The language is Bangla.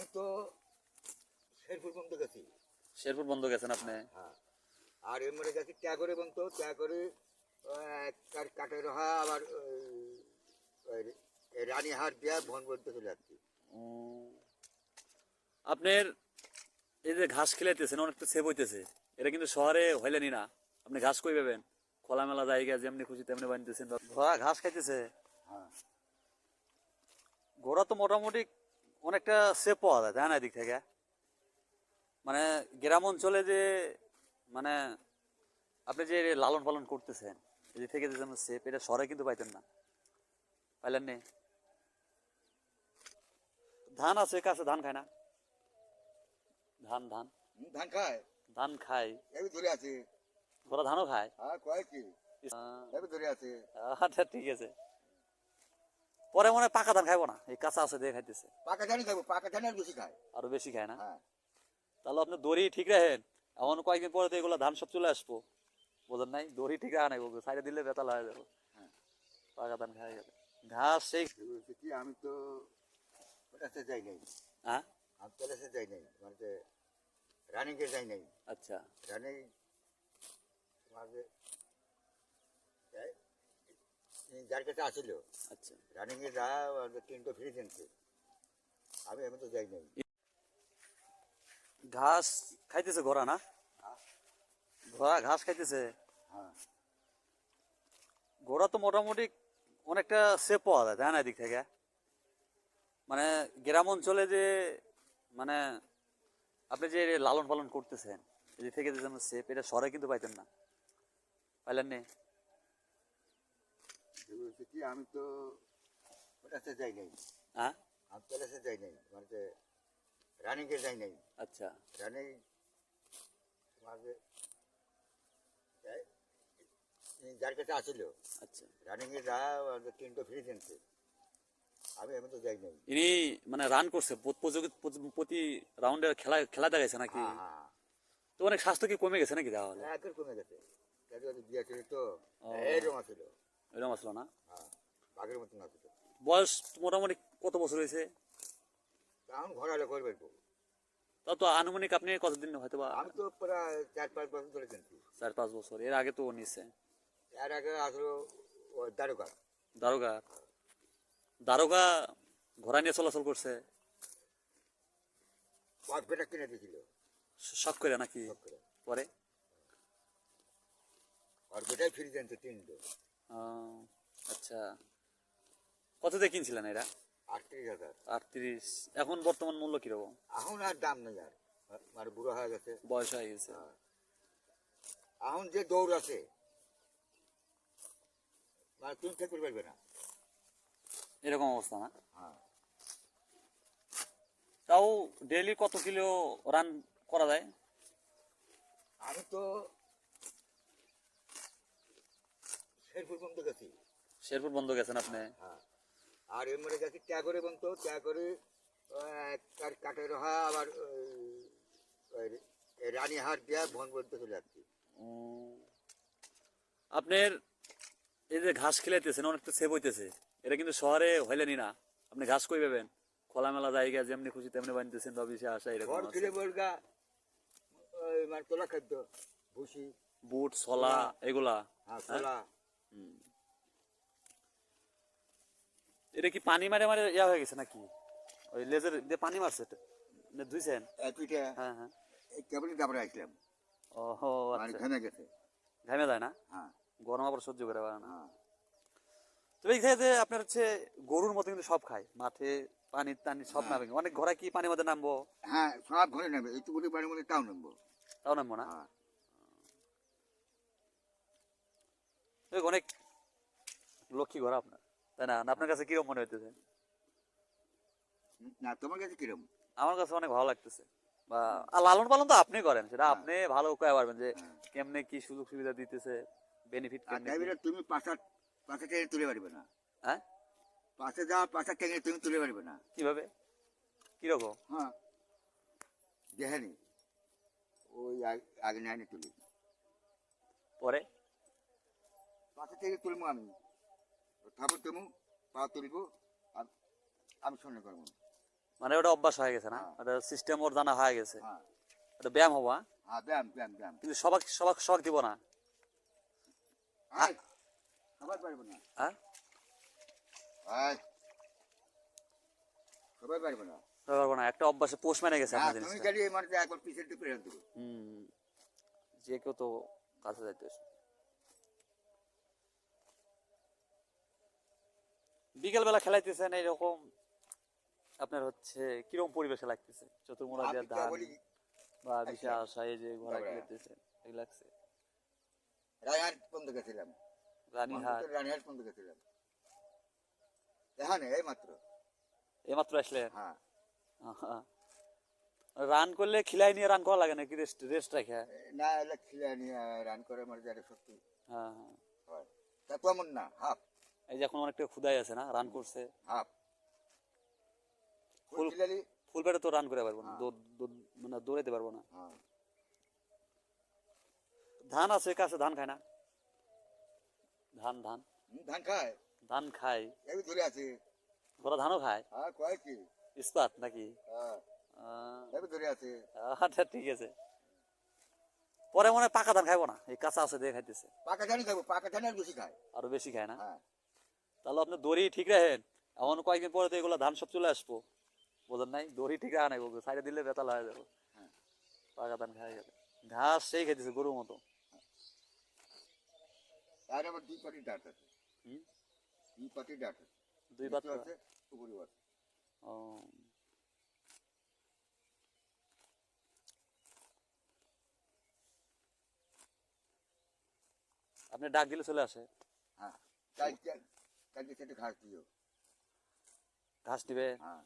আমি তো শেরপুর পর্যন্ত গেছি। শেরপুর বন্ধ গেছেন আপনি? হ্যাঁ। আর এমরে গেছি ট্যাগরে পর্যন্ত ট্যাগরে কাঠের রহা আবার রানীহাট দিয়া ভন পর্যন্ত চলে যাচ্ছি। উম, আপনার এই যে ঘাস খেলাইতেছেন অনেকটা সেভ হইতেছে। এটা কিন্তু শহরে হইলেনি না। আপনি ঘাস কই পাবেন? খোলামেলা জায়গা যেমনি খুশি তেমনি বানিতেছেন ঘোড়া ঘাস খাইতেছে? হ্যাঁ। ঘোড়া তো মোটামুটি অনেকটা সেভ পাওয়া যায় তাই না এদিক থেকে? মানে গ্রাম অঞ্চলে যে মানে আপনি যে লালন পালন করতেছেন এদিক থেকে যে যেমন সেফ এটা শহরে কিন্তু পাইতেন না। পাইলেন নি। ধান আছে কাছে ধান খায় না? ধান ধান। ধান খায়? ধান খায়। ধরে আছে। ঘোড়া ধানও খায়? হ্যাঁ কয় কি? ধরে আছে। আচ্ছা ঠিক আছে। পরে মনে পাকা ধান খাইবো না। এই কাঁচা আছে দিয়ে খাইতেছে। পাকা ধানই খাব পাকা ধান আর বেশি খায়। আরও বেশি খায় না? হ্যাঁ। তাহলে আপনি দড়ি ঠিক রাখেন। এমন কয়েকদিন পরে তো এগুলো ধান সব চলে আসব। বোঝেন নাই? দড়ি ঠিক রাখা নাই সাইডে দিলে বেতাল হয়ে যাবে। হ্যাঁ। পাকা ধান খাই গেলে ঘাস সেই কি আমি তো যাই নাই। হ্যাঁ? আমি প্যালেসে যাই নাই মানে রানিংয়ে যাই নাই। আচ্ছা। রানিং এই যার কাছে আসিল আচ্ছা। রানিংয়ে যা তিনটে ফ্রি কিনছে আমি এমন তো যাই নাই। ঘাস খাইতেছে ঘোড়া না? ঘোড়া ঘাস খাইতেছে? হ্যাঁ। ঘোড়া তো মোটামুটি অনেকটা সেফ পাওয়া যায় তাই না এদিক থেকে? মানে গ্রাম অঞ্চলে যে মানে আপনি যে লালন পালন করতেছেন এদিক থেকে যে যেমন সেফ এটা শহরে কিন্তু পাইতেন না। পাইলেন নি? বলছি কি আমি তো ওটাতে যাই নাই। হ্যাঁ? আমি প্যালেসে যাই নাই মানে রানিংয়ে যাই নাই। আচ্ছা। রানিং তোমাকে এই, এই যার কাছে আসিল আচ্ছা। রানিংয়ে যা তিনটে ফ্রি কিনছে আমি এমন তো যাই নাই। ইনি মানে রান করছে প্রতি- রাউন্ডের খেলা খেলা দেখাইছে নাকি? হ্যাঁ হ্যাঁ। তো অনেক স্বাস্থ্য কি কমে গেছে নাকি তাহলে? কমে গেছে। বিয়ে ছিল তো আছিল এরকম আসলো না বাঘের মতন আছিল বয়স মোটামুটি কত বছর হয়েছে? তখন ঘর হলে করবে তো তো আনুমানিক আপনি কতদিন হয়তো বা আমি তো প্রায় চার পাঁচ বছর ধরে কিনছি চার পাঁচ বছর এর আগে তো ও নিছে এর আগে আসলো দারোগা। দারোগা? দারোগা ঘোড়া নিয়ে চলাচল করছে। পাঁচ পেটা কিনে দিয়েছিল। শখ করে নাকি? পরে? আর বেটাই ফ্রি কিনছে তিনটে আচ্ছা। কত দিয়ে কিনছিলেন এরা আটত্রিশ হাজার। আটত্রিশ। এখন বর্তমান মূল্য কীরকম এখন আর দাম নেই আর। আর বুড়ো হয়ে গেছে। বয়স হয়ে গেছে। এখন যে দৌড় আছে মানে তুমি ঠিক করে পারবে না। এরকম অবস্থা না? হ্যাঁ। তাও ডেইলি কত কিলো রান করা যায়? আমি তো শেরপুর পর্যন্ত গেছি। শেরপুর বন্ধ গেছেন আপনি? হ্যাঁ। আর এমরে গেছি ট্যাগরে পর্যন্ত ট্যাগরে কাঠের রহা আবার রানীহাট দিয়া ভন পর্যন্ত চলে যাচ্ছি আপনার এই যে ঘাস খেলাইতেছেন অনেকটা সেভ হইতেছে। এটা কিন্তু শহরে হইলেনি না। আপনি ঘাস কই পাবেন? খোলামেলা জায়গা যেমনি খুশি তেমনি বানিতেছেন অফিসে আসা এরকম ঘর। ফিরে বলগা মানে তোলা খাদ্য ভুসি। বুট ছলা এগুলা? হ্যাঁ তোলা এটা কি পানি মারে মারে ইয়া হয়ে গেছে নাকি? ওই লেজের দিয়ে পানি মারছে এটা? না ধুইছেন? পিঠে হ্যাঁ হ্যাঁ। কেবলই দাবড়ে আসলাম ও মানে আচ্ছা। ঘেমে গেছে। ঘামে যায় না? হ্যাঁ। গরম আবার সহ্য করে পারে না। হ্যাঁ। তো এই যে আপনার হচ্ছে গরুর মতো কিন্তু সব খায়। মাঠে পানি টানি সব নামে। অনেক ঘোড়া কি পানির মধ্যে নামবো? হ্যাঁ সব ঘরে নামবে একটু বাড়ি বলে তাও নেব তাও নামবো না হ্যাঁ ওই অনেক লক্ষ্মী ঘোড়া আপনার তাই না? আপনার কাছে কীরকম মনে হইতেছে? না তোমার কাছে কিরম? আমার কাছে অনেক ভালো লাগতেছে। বা লালন পালন তো আপনি করেন সেটা আপনি ভালো কয়ে পারবেন যে কেমনে কি সুযোগ সুবিধা দিতেছে বেনিফিট কেমনে তুমি পাশা পাশা টেনে তুলে পারবে না। হ্যাঁ? পাশে যাওয়া পাশা টেনে তুমি তুলে পারবে না। কীভাবে? কীরকম? হ্যাঁ। দেখেনি ওই আগে নেয়নি তুলি। পরে? পাশে থেকে তুলবো আমি। তারপর তুমি পা তুলবো আর আমি করব। মানে ওটা অভ্যাস হয়ে গেছে না? হ্যাঁ। ওটা সিস্টেম ওর জানা হয়ে গেছে। হ্যাঁ। ওটা ব্যায়াম হব হ্যাঁ? হ্যাঁ ব্যায়াম ব্যায়াম ব্যায়াম। কিন্তু সবাক সবাক শখ দিব না। আয়! খাবার পারব না। হ্যাঁ? খাবার পারব না। পারব না। একটা অভ্যাসে পোষ মেনে গেছে তুমি মানে একবার পিছের দিকে প্রেরণ হুম যে কেউ তো কাছে যাইতে বিকেল বেলা খেলাইতেছেন এইরকম আপনার হচ্ছে কীরকম পরিবেশে লাগতেছে? চতুর্মুলা দিয়ে ধান বা বিশা এই যে ঘোরা খেলাইতেছেন এই লাগছে। রায়হাট গেছিলাম রানীহাট। রানীহাট গেছিলাম এখানে এই মাত্র। এইমাত্র আসলেন? হ্যাঁ। রান করলে খিলাই নিয়ে রান করা লাগে নাকি? রেস্ট রেস্ট রাখে? না এলে খিলে নিয়ে রান করে মানে সত্যি হ্যাঁ হ্যাঁ। হয়। তা তেমন না? হাফ। এই যে এখন অনেকটা ক্ষুদাই আছে না রান করছে। হাফ ফুল- তো রান করে পারব না দৌড়- মানে দৌড়াইতে পারব না। হ্যাঁ। ধান আছে কাছে ধান খায় না। ধান ধান। ধান খায়? ধান খায়। এই ধরে আছে। ওরা ধানও খায়? হ্যাঁ কয় কি? ইস্পাত নাকি? হ্যাঁ। এই ধরে আছে। আচ্ছা ঠিক আছে। পরে মনে হয় পাকা ধান খাইবো না এই কাঁচা আছে দিয়ে খাইতেছে। পাকা ধানই খাব পাকা ধান আর বেশি খায়। আরও বেশি খায় না? হ্যাঁ। তাহলে আপনি দড়ি ঠিক রাখেন। এমন কয়েকদিন পরে তো এগুলো ধান সব চলে আসব। বোঝেন নাই? দড়ি ঠিক রাখা নাই সাইডে দিলে বেতাল হয়ে যাবে। হ্যাঁ। পাকা ধান ঘাস সেই খাইতেছে গরুর মতো। তার আবার দুই পাটি ডাট আছে। দুই পাটি ডাট আছে। দুই নিচু আছে উপরেও আছে। ও। আপনি ডাক দিলে চলে আসে? হ্যাঁ কালকে সেটা ঘাস দিও। ঘাস দিবে? হ্যাঁ।